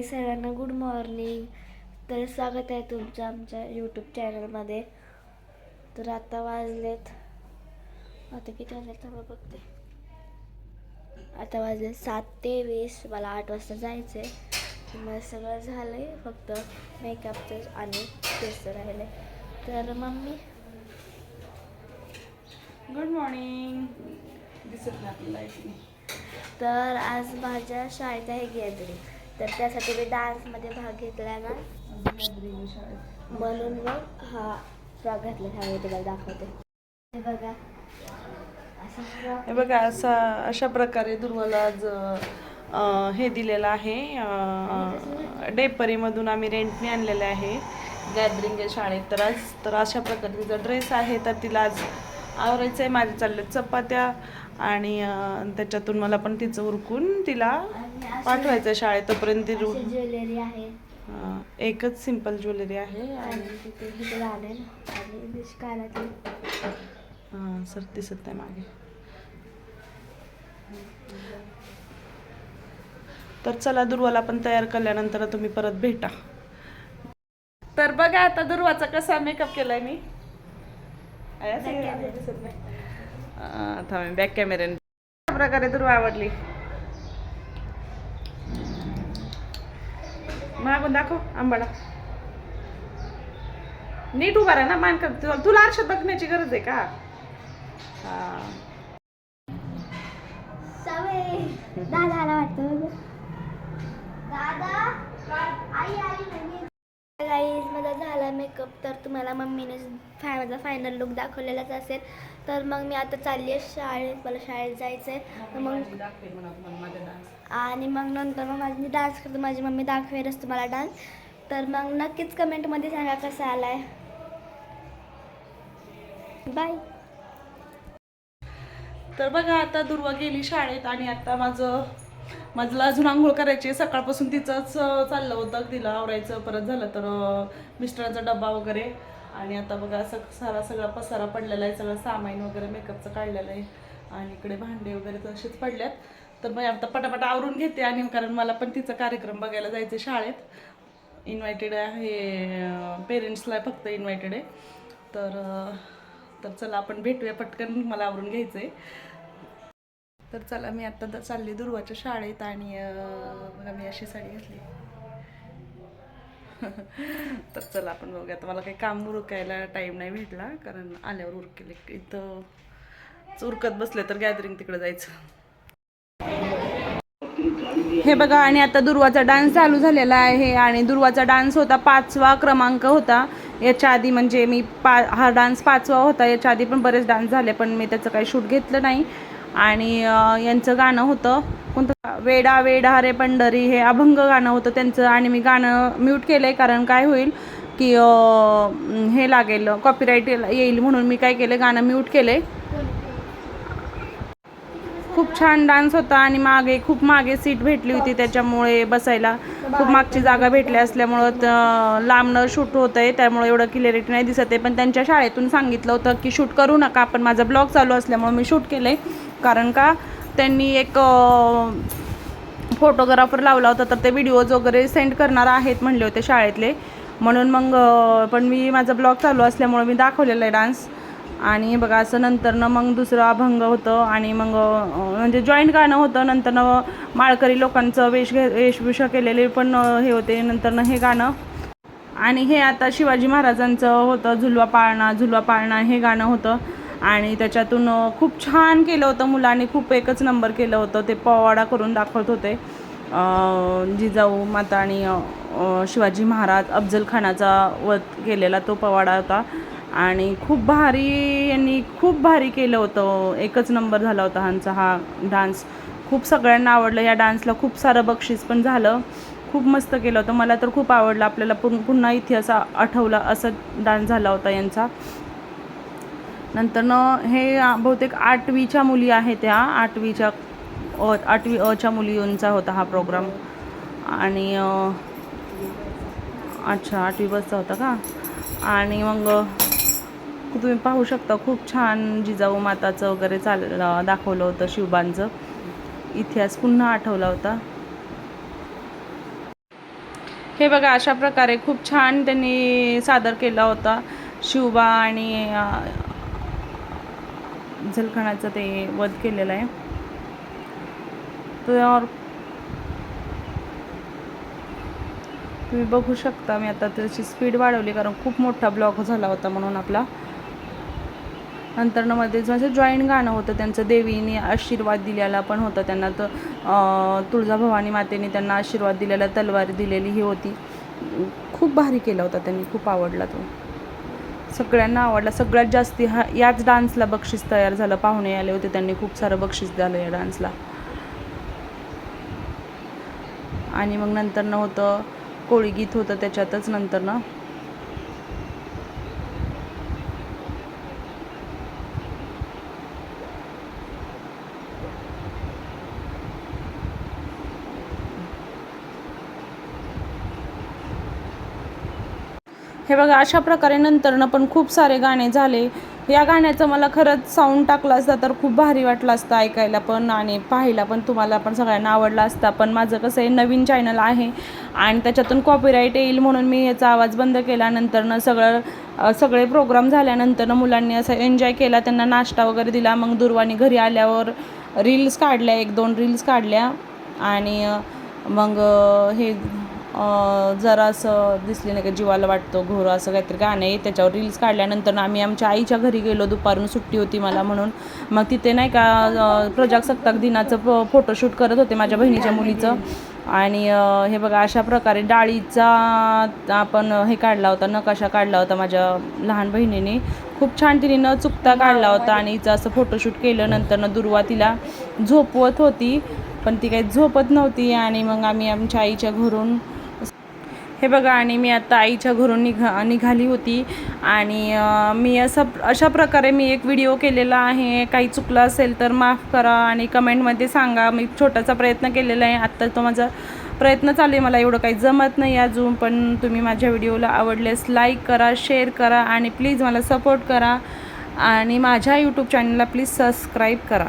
सगळ्यांना good morning तर स्वागत आहे तुमचं आमच्या यूट्यूब चॅनलमध्ये तर आता वाजलेत. आता किती वाजले? तर बघते. आता वाजले सात ते वीस मला आठ वाजता जायचं आहे मग सगळं झालं आहे फक्त मेकअपचं आणि तेच राहिलं. तर मम्मी? गुड मॉर्निंग दिसत नाही. तर आज माझ्या शाळेत आहे गॅदरिंग तर त्यासाठी मी डान्समध्ये भाग घेतला ना. गॅदरिंग शाळेत. म्हणून मग हा फ्रॉक घातला त्यामुळे तुम्हाला दाखवते. हे बघा. असा फ्रॉक हे बघा असा अशा प्रकारे दुर्वाला आज हे दिलेलं आहे. डेपरीमधून आम्ही रेंटने आणलेले आहे. गॅदरिंग आहे शाळेत. तर आज तर अशा प्रकारे तिचा ड्रेस आहे तर तिला आज आवरायचं आहे माझे चालले चपात्या आणि त्याच्यातून मला पण तिचं उरकून तिला पाठवायचं आहे शाळेत तोपर्यंत ती रू- ज्वेलरी आहे. एकच सिंपल ज्वेलरी आहे. आणि सर दिसत नाही मागे. तर चला दुर्वाला पण तयार केल्यानंतर तुम्ही परत भेटा. तर बघा आता दुर्वाचा कसा मेकअप केलाय मी आहे असं Back camera. दिसत नाही अं, थांब मी बॅक कॅमेऱ्याने अशा प्रकारे दुर्वा आवडली. मागून दाखव आंबाडा नीट उभा राहा ना मान कर. तुला- तुला आरशात बघण्याची गरज आहे का? दादा मेकअप तर तुम्हाला मम्मीने फाय माझा फायनल लुक दाखवलेलाच असेल. तर मग मी आता चालली आहे शाळेत मला शाळेत जायचं आहे मग आणि मग नंतर मग माझी मी डान्स करते माझी मम्मी दाखवेलच तुम्हाला डान्स तर मग नक्कीच कमेंटमध्ये सांगा कसा आलाय. बाय तर बघा आता दुर्वा गेली शाळेत आणि आता माझं माझं अजून आंघोळ करायची आहे. सकाळपासून तिचंच चाललं होतं. तिला आवरायचं परत झालं तर मिस्टरांचा डबा वगैरे. आणि आता बघा असं सारा सगळा पसारा पडलेला आहे. सगळं सामान वगैरे मेकअपचं काढलेलं आहे. आणि इकडे भांडे वगैरे तसेच पडल्यात. तर मग आता पटापट आवरून घेते आणि कारण मला पण तिचा कार्यक्रम बघायला जायचं आहे शाळेत. इन्व्हायटेड आहे पेरेंट्सला फक्त इन्व्हायटेड आहे. तर तर चला आपण भेटूया. पटकन मला आवरून घ्यायचं आहे तर चला मी आता तर चालली दुर्वाच्या शाळेत आणि बघा मी अशी साडी घातली. तर चला आपण बघूया. आता मला काही काम उरकायला टाईम नाही भेटला कारण आल्यावर उरकेले. इथं उरकत बसले तर गॅदरिंग तिकडे जायचं. हे बघा आणि आता दुर्वाचा डान्स चालू झालेला आहे आणि दुर्वाचा डान्स होता पाचवा क्रमांक होता. याच्या आधी म्हणजे मी पा हा डान्स पाचवा होता. याच्या आधी पण बरेच डान्स झाले पण मी त्याचं काही शूट घेतलं नाही. आणि यांचं गाणं होतं कोणतं? वेडा वेडा रे पंढरी हे अभंग गाणं होतं त्यांचं आणि मी गाणं म्यूट केलं आहे कारण काय होईल की हे लागेल कॉपीराईट येईल म्हणून मी काय केलं गाणं म्यूट केलं आहे खूप छान डान्स होता आणि मागे खूप मागे सीट भेटली होती त्याच्यामुळे बसायला. खूप मागची जागा भेटली असल्यामुळं लांबणं शूट होतं आहे त्यामुळे एवढं क्लिअरिटी नाही दिसत आहे. पण त्यांच्या शाळेतून सांगितलं होतं की शूट करू नका पण माझा ब्लॉग चालू असल्यामुळे मी शूट केलं आहे कारण का त्यांनी एक फोटोग्राफर लावला होता तर ते व्हिडिओज वगैरे सेंड करणार आहेत म्हणले होते शाळेतले. म्हणून मग पण मी माझा ब्लॉग चालू असल्यामुळे मी दाखवलेला आहे डान्स आणि बघा असं नंतरनं मग दुसरं अभंग होतं आणि मग म्हणजे जॉईंट गाणं होतं. नंतरनं माळकरी लोकांचं वेश घे वेशभूषा केलेले पण हे होते. नंतरनं हे गाणं. आणि हे आता शिवाजी महाराजांचं होतं झुलवा पाळणा झुलवा पाळणा हे गाणं होतं. आणि त्याच्यातून खूप छान केलं होतं मुलांनी खूप एकच नंबर केलं होतं. ते पोवाडा करून दाखवत होते. जिजाऊ माता आणि शिवाजी महाराज अफजल खानाचा वध केलेला तो पोवाडा होता. आणि खूप भारी यांनी खूप भारी केलं होतं. एकच नंबर झाला होता ह्यांचा हा डान्स. खूप सगळ्यांना आवडलं. या डान्सला खूप सारं बक्षीस पण झालं. खूप मस्त केलं होतं. मला तर खूप आवडलं. आपल्याला पुन पुन्हा इतिहास आठवला असं डान्स झाला होता यांचा. नंतरनं हे बहुतेक आठवीच्या मुली आहेत त्या. आठवीच्या अ आठवी अच्या मुलींचा होता हा प्रोग्राम आणि अच्छा आठवी बसचा होता का? आणि मग तुम्ही पाहू शकता खूप छान जिजाऊ माताचं वगैरे चाल दाखवलं होतं शिवबांचं. इतिहास पुन्हा आठवला होता. हे बघा अशा प्रकारे खूप छान त्यांनी सादर केला होता शिवबा आणि झलखानाचं ते वध केलेलं आहे. तर तुम्ही बघू शकता मी आता त्याची स्पीड वाढवली कारण खूप मोठा ब्लॉक झाला होता म्हणून आपला. नंतर मध्ये म्हणजे जॉईंट गाणं होतं त्यांचं देवीने आशीर्वाद दिलेला पण होता. त्यांना तर तुळजाभवानी मातेने त्यांना आशीर्वाद दिलेला तलवार दिलेली ही होती. खूप भारी केला होता त्यांनी खूप आवडला तो. सगळ्यांना आवडला. सगळ्यात जास्ती हा याच डान्सला बक्षीस तयार झालं. पाहुणे आले होते त्यांनी खूप सारं बक्षीस झालं या डान्सला आणि मग नंतर न होतं कोळी गीत होतं त्याच्यातच नंतर ना हे बघा अशा प्रकारे नंतरनं पण खूप सारे गाणे झाले. या गाण्याचं मला खरंच साऊंड टाकलं असता तर खूप भारी वाटलं असतं ऐकायला पण आणि पाहायला पण तुम्हाला पण सगळ्यांना आवडला असता. पण माझं कसं आहे नवीन चॅनल आहे आणि त्याच्यातून कॉपीराईट येईल म्हणून मी याचा आवाज बंद केला. नंतरनं सगळं सगळे प्रोग्राम झाल्यानंतरनं मुलांनी असं एन्जॉय केला. त्यांना नाश्ता वगैरे दिला. मग दुर्वानी घरी आल्यावर रील्स काढल्या एक दोन रील्स काढल्या आणि मग हे जरा असं दिसले नाही का जीवाला वाटतं घोर असं काहीतरी. गाणं आहे त्याच्यावर रील्स काढल्यानंतर आम्ही आमच्या आईच्या घरी गेलो दुपारून सुट्टी होती मला म्हणून. मग तिथे नाही का प्रजासत्ताक दिनाचं फ फोटोशूट करत होते माझ्या बहिणीच्या मुलीचं. आणि हे बघा अशा प्रकारे डाळीचा आपण हे काढला होता नकाशा काढला होता माझ्या लहान बहिणीने. खूप छान तिने न चुकता काढला होता आणि हिचं असं फोटोशूट केलं. नंतर न दुर्वा तिला झोपवत होती पण ती काही झोपत नव्हती. आणि मग आम्ही आमच्या आईच्या घरून हे बघा आणि मी आता आईच्या घरून निघा निघाली होती. आणि मी असं अशा प्रकारे मी एक व्हिडिओ केलेला आहे. काही चुकलं असेल तर माफ करा आणि कमेंटमध्ये सांगा. मी छोटासा प्रयत्न केलेला आहे. आत्ता तो माझा प्रयत्न चालू आहे. मला एवढं काही जमत नाही अजून पण तुम्ही माझ्या व्हिडिओला आवडल्यास लाईक करा शेअर करा आणि प्लीज मला सपोर्ट करा. आणि माझ्या यूट्यूब चॅनलला प्लीज सबस्क्राईब करा.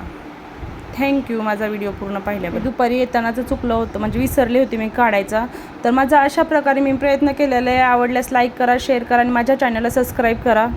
थँक्यू माझा व्हिडिओ पूर्ण पाहिल्याबद्दल. दुपारी येतानाचं चुकलं होतं म्हणजे विसरले होते मी काढायचा. तर माझा अशा प्रकारे मी प्रयत्न केलेला आहे. आवडल्यास लाईक करा शेअर करा आणि माझ्या चॅनलला सबस्क्राईब करा.